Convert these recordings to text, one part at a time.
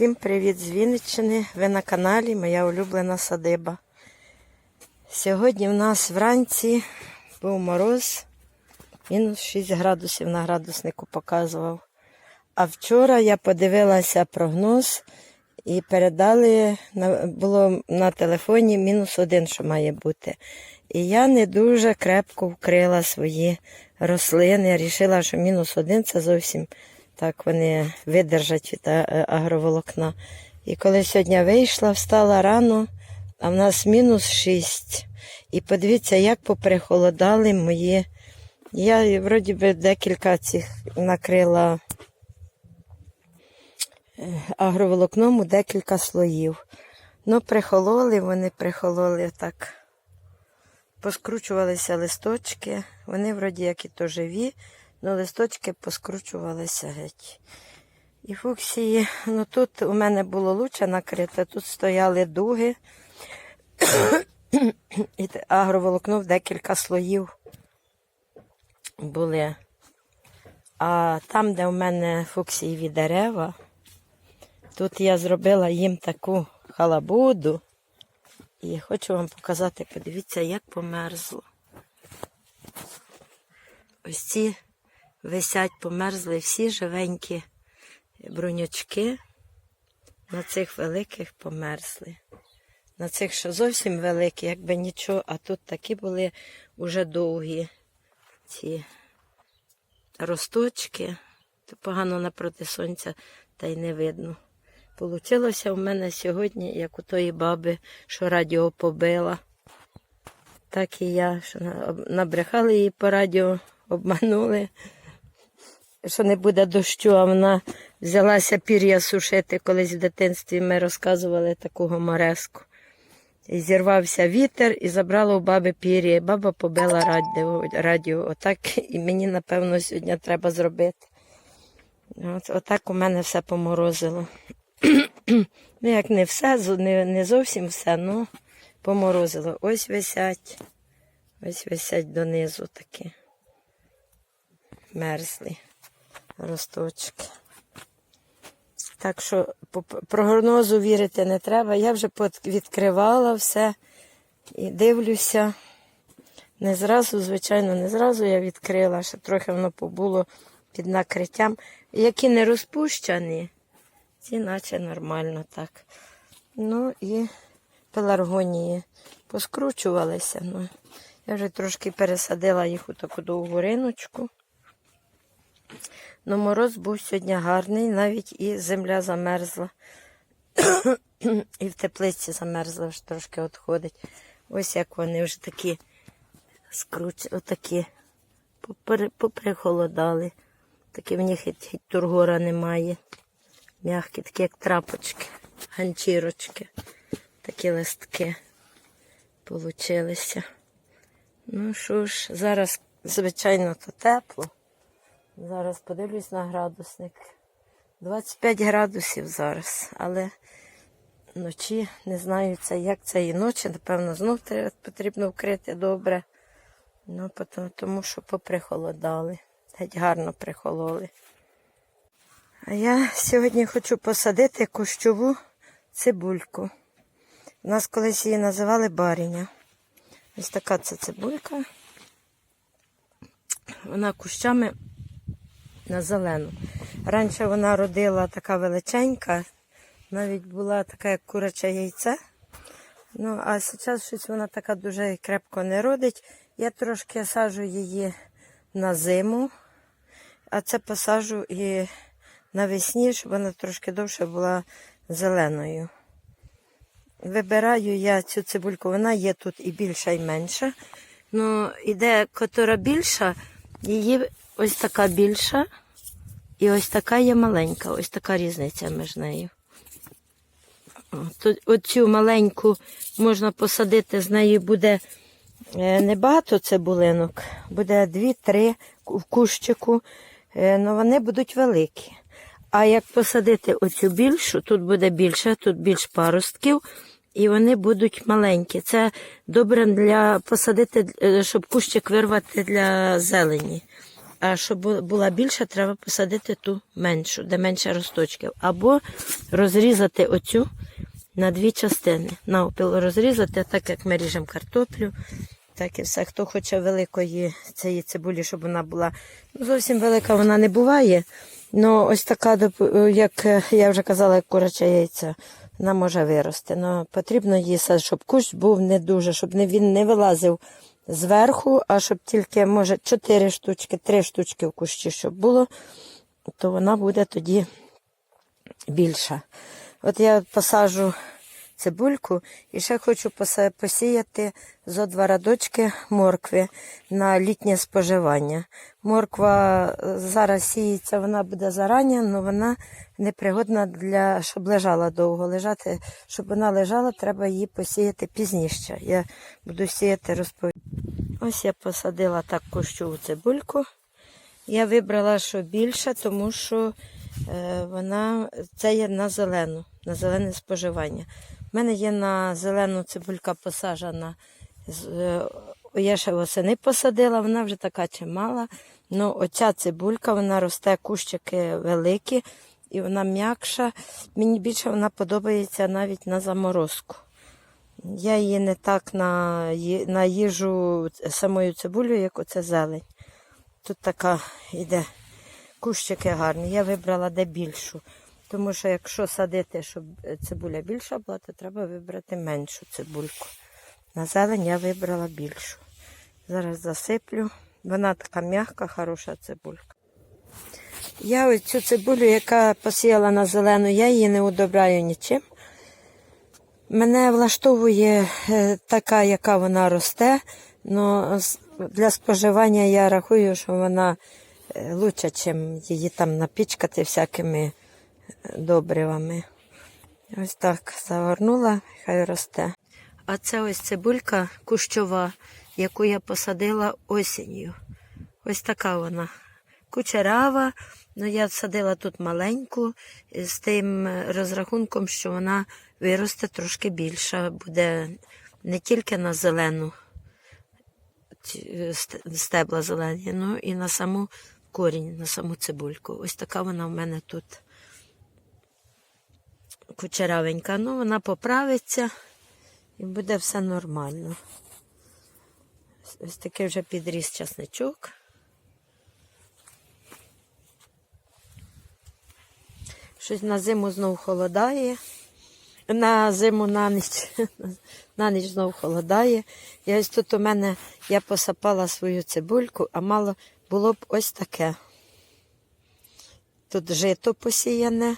Всім привіт з Вінниччини. Ви на каналі Моя улюблена садиба. Сьогодні в нас вранці був мороз, мінус 6 градусів на градуснику показував. А вчора я подивилася прогноз і передали, було на телефоні мінус один, що має бути. І я не дуже крепко вкрила свої рослини. Рішила, що мінус один це зовсім так вони видержать від агроволокна. І коли сьогодні вийшла, встала рано, а в нас мінус 6. І подивіться, як поприхолодали мої. Я вроді би декілька цих накрила е, агроволокном у декілька слоїв. Ну, прихололи, вони прихололи так. Поскручувалися листочки. Вони вроді як і то живі, але листочки поскручувалися геть. І фуксії, ну тут у мене було лучше накрите, тут стояли дуги. І агроволокно в декілька слоїв були. А там, де у мене фуксієві дерева, тут я зробила їм таку халабуду. І хочу вам показати, подивіться, як померзло. Ось ці висять, померзли всі живенькі брунячки. На цих великих померзли. На цих, що зовсім великі, якби нічого, а тут такі були уже довгі ці росточки. То погано напроти сонця та й не видно. Получилося в мене сьогодні, як у тої баби, що радіо побила. Так і я, що набрехали її по радіо, обманули, що не буде дощу, а вона взялася пір'я сушити. Колись в дитинстві ми розказували таку гомореску. І зірвався вітер і забрала у баби пір'я. Баба побила радіо. радіо. Отак і мені, напевно, сьогодні треба зробити. От, отак у мене все поморозило. Ну, як не все, не, не зовсім все, ну поморозило. Ось висять, ось висять донизу такі мерзлі росточки. Так що по прогнозу вірити не треба. Я вже відкривала все і дивлюся. Не зразу, звичайно, не зразу я відкрила, ще трохи воно побуло під накриттям. Які не розпущені, ці наче нормально так. Ну і пеларгонії поскручувалися. Ну, я вже трошки пересадила їх у таку довгу риночку. Ну, мороз був сьогодні гарний, навіть і земля замерзла. і в теплиці замерзла, вже трошки відходить. Ось як вони вже такі скруч, отакі попри- поприхолодали. Такі в них геть тургора немає. М'які, такі як трапочки, ганчірочки. Такі листки получилися. Ну що ж, зараз, звичайно, то тепло. Зараз подивлюсь на градусник. 25 градусів зараз, але вночі не знаю це, як це і ночі, напевно, знов треба, потрібно вкрити добре. Ну, тому що поприхолодали. Геть гарно прихололи. А я сьогодні хочу посадити кущову цибульку. У нас колись її називали баріня. Ось така це цибулька. Вона кущами на зелену. Раніше вона родила така величенька, навіть була така, як куряче яйце. Ну, а зараз щось вона така дуже крепко не родить. Я трошки саджу її на зиму, а це посаджу і навесні, щоб вона трошки довше була зеленою. Вибираю я цю цибульку, вона є тут і більша, і менша. Ну, іде котора більша, її ось така більша, і ось така є маленька, ось така різниця між нею. Тут оцю маленьку можна посадити, з нею буде е, небагато цибулинок, буде 2-3 в кущику, але вони будуть великі. А як посадити оцю більшу, тут буде більше, тут більш паростків, і вони будуть маленькі. Це добре для посадити, е, щоб кущик вирвати для зелені. А щоб була більша, треба посадити ту меншу, де менше росточків. Або розрізати оцю на дві частини. Навпіл розрізати, так як ми ріжемо картоплю, так і все. Хто хоче великої цієї цибулі, щоб вона була ну, зовсім велика, вона не буває. Ну, ось така, як е, я вже казала, як куряче яйця, вона може вирости. Ну, потрібно її, щоб кущ був не дуже, щоб він не вилазив зверху, а щоб тільки, може, 4 штучки, 3 штучки в кущі, щоб було, то вона буде тоді більша. От я посаджу цибульку і ще хочу посіяти зо два радочки моркви на літнє споживання. Морква е, зараз сіється, вона буде зарані, але вона непригодна для щоб лежала довго. Лежати, щоб вона лежала, треба її посіяти пізніше. Я буду сіяти розповідь. Ось я посадила так кущову цибульку. Я вибрала, що більше, тому що е, вона це є на зелену, на зелене споживання. У мене є на зелену цибулька посаджена. е, Я ще восени посадила, вона вже така чимала. Ну, оця цибулька, вона росте, кущики великі і вона м'якша. Мені більше вона подобається навіть на заморозку. Я її не так на, на їжу самою цибулю, як оце зелень. Тут така йде кущики гарні. Я вибрала де більшу. Тому що якщо садити, щоб цибуля більша була, то треба вибрати меншу цибульку. На зелень я вибрала більшу. Зараз засиплю. Вона така м'яка, хороша цибулька. Я ось цю цибулю, яка посіяла на зелену, я її не удобряю нічим. Мене влаштовує е, така, яка вона росте, але для споживання я рахую, що вона е, лучше, ніж її там напічкати всякими е, добривами. Ось так загорнула, хай росте. А це ось цибулька кущова, яку я посадила осінню. Ось така вона. Кучерава, ну я садила тут маленьку з тим розрахунком, що вона виросте трошки більша, буде не тільки на зелену стебла зелені, ну і на саму корінь, на саму цибульку. Ось така вона в мене тут кучеравенька. Ну, вона поправиться і буде все нормально. Ось- такий вже підріс часничок. Щось на зиму знов холодає. На зиму на ніч. На ніч знов холодає. І ось тут у мене я посапала свою цибульку, а мало було б ось таке. Тут жито посіяне.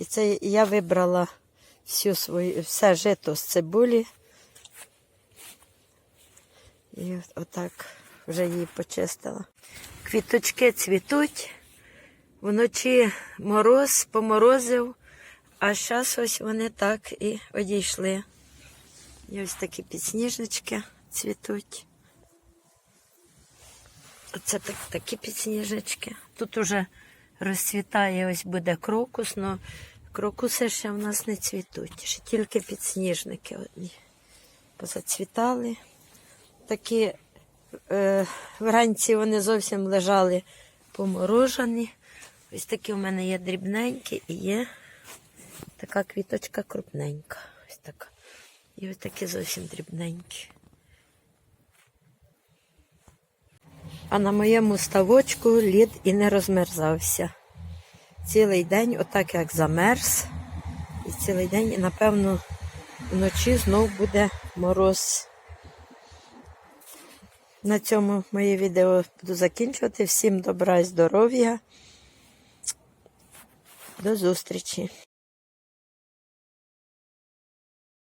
І це я вибрала всю свою, все жито з цибулі. І отак вже її почистила. Квіточки цвітуть. Вночі мороз поморозив, а зараз ось вони так і одійшли. І ось такі підсніжнички цвітуть. Оце так, такі підсніжнички. Тут уже розцвітає, ось буде крокус, але крокуси ще в нас не цвітуть. Ще тільки підсніжники одні. Позацвітали. Такі е, вранці вони зовсім лежали поморожені. Ось такі у мене є дрібненькі і є така квіточка крупненька. Ось така. І ось такі зовсім дрібненькі. А на моєму ставочку лід і не розмерзався. Цілий день, отак як замерз. І цілий день, і напевно, вночі знов буде мороз. На цьому моє відео буду закінчувати. Всім добра і здоров'я. До зустрічі!